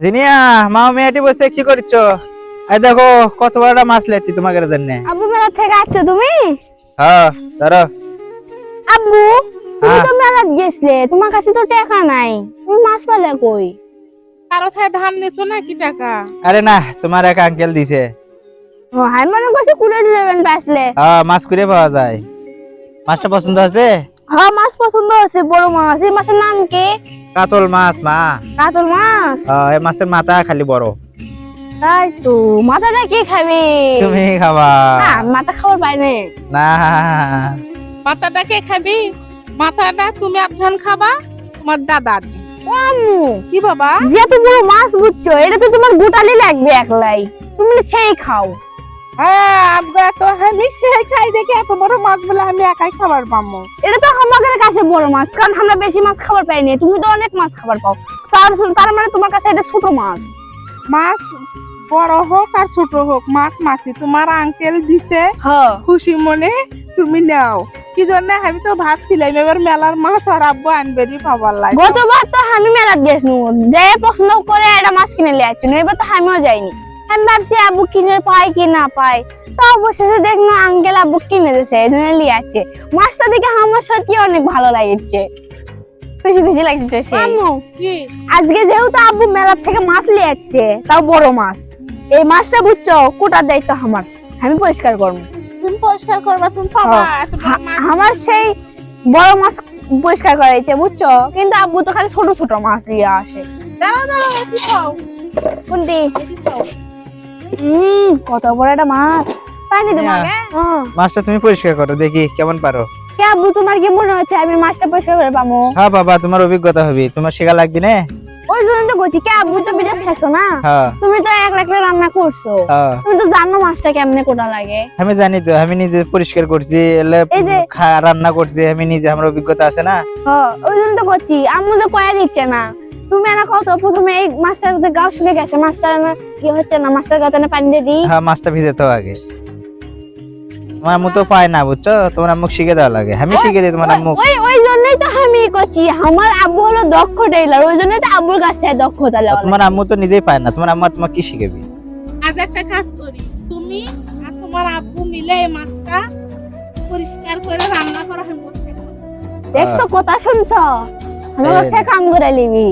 জিনিয়া মা মেয়েটি বসে কি করছ। এই দেখো কত বড় মাছ লেছি তোমাকে জন্য। আব্বু মেলা থেকে আসছো তুমি? হ্যাঁ ধরো আব্বু তুমি হ্যাঁ। তো মেলা গেছলে তোমার কাছে তো টাকা নাই। তুমি মাছ পেলে কই? কারও থেকে ধান নিছো নাকি টাকা? আরে না তোমার এক আঙ্কেল দিছে। ও আমি মনে করছি কুড়ে দেবেন পাসলে হ্যাঁ মাছ করে পাওয়া যায়। মাছটা পছন্দ আছে হ্যাঁ মাছ পছন্দ হচ্ছে বড় মাছ। এই মাছের নাম কি? কাতল মাছ মা। কাতল মাছ? হ্যাঁ, এই মাছের মাথা খালি বড়। তাই তো মাথাটা কে খাবে? তুমি খাবা। না মাথা খাবার পাই না। না মাথাটা কে খাবি? মাথাটা তুমি আধখান খাবা তোমার দাদা। আম্মু কি বাবা? যে তো বড় মাছ বুঝছ এটা তো তোমার গোটালি লাগবে একলাই। তুমি সেই খাও। হ্যাঁ আবগা তো আমি সে খাই দেখে এত বড় মাছ বলে আমি একাই খাবার পাবো এটা তো আমাদের কাছে বড় মাছ কারণ আমরা বেশি মাছ খাবার তুমি তো অনেক মাছ খাবার পাও। তার তার মানে তোমার কাছে এটা ছোট মাছ। মাছ বড় হোক আর ছোট হোক মাছ মাছি। তোমার আঙ্কেল দিছে হ্যাঁ। খুশি মনে তুমি নাও। কি জন্য আমি তো ভাবছিলাম এবার মেলার মাছ আর আব্বু আনবেরই পাবার লাগে। গতবার তো আমি মেলাত গেছিনু যে পছন্দ করে একটা মাছ কিনে লিয়ে আসছিল এবার তো আমিও যাইনি। আমি ভাবছি আব্বু কিনে পাই কি না পাই তো অবশেষে দেখল আঙ্কেল আব্বু কিনে দিয়েছে এই জন্য লিয়ে মাছটা দেখে আমার সত্যি অনেক ভালো লাগছে। খুশি খুশি লাগছে সেই। কি? আজকে যেহেতু আব্বু মেলার থেকে মাছ নিয়ে যাচ্ছে তাও বড় মাছ। এই মাছটা বুঝছ কোটার দায়িত্ব আমার। আমি পরিষ্কার করব। তুমি পরিষ্কার করবা তুমি পাবা। হ্যাঁ। এত বড় হা- মাছ। আমার সেই বড় মাছ পরিষ্কার করা ইচ্ছে বুঝছ? কিন্তু আব্বু তো খালি ছোট ছোট মাছ নিয়ে আসে। দাঁড়াও খাও। কোনটি? কত বড় একটা মাছ। পাইনি তোমাকে? হ্যাঁ। মাছটা তুমি পরিষ্কার করো দেখি কেমন পারো। কে আব্বু তোমার কি মনে হচ্ছে আমি মাছটা পরিষ্কার করে পাবো? হ্যাঁ বাবা তোমার অভিজ্ঞতা হবে। তোমার শেখা লাগবে না? ওই জন্য তো বলছি কে আব্বু তো বিদেশ থাকছো না? হ্যাঁ। তুমি তো এক লাখ রান্না করছ। হ্যাঁ। তুমি তো জানো মাছটা কেমনে কোটা লাগে। আমি জানি তো আমি নিজে পরিষ্কার করছি এলে এই যে- খা- রান্না করছি আমি নিজে আমার অভিজ্ঞতা আছে না? ওই জন্য তো করছি আম্মু তো কয়া দিচ্ছে না। তুমি না কত প্রথমে এই মাছটার গাও শুকে গেছে মাছটা কি হচ্ছে না? মাছটার গাতে পানি দিয়ে দিই? হ্যাঁ মাছটা ভিজাতে হবে আগে। তোমার আম্মু তো পায় না বুঝছ? তোমার আম্মু শিখে দেওয়া লাগে। আমি শিখে দিই তোমার আম্মু ওই ওই জন্যই তো আমি করছি। আমার আব্বু হলো দক্ষ টেইলার ওই জন্যই তো আব্বুর কাছে দক্ষতা লেওয়া তোমার আম্মু তো নিজেই পায় না। তোমার আম্মু তোমার কি শিখাবি? আজ একটা কাজ করি। তুমি আর তোমার আব্বু মিলে এই মাছটা পরিষ্কার করে রান্না করা আমি দেখছ কথা শুনছো? আমার কাছে কাম করে নিবি।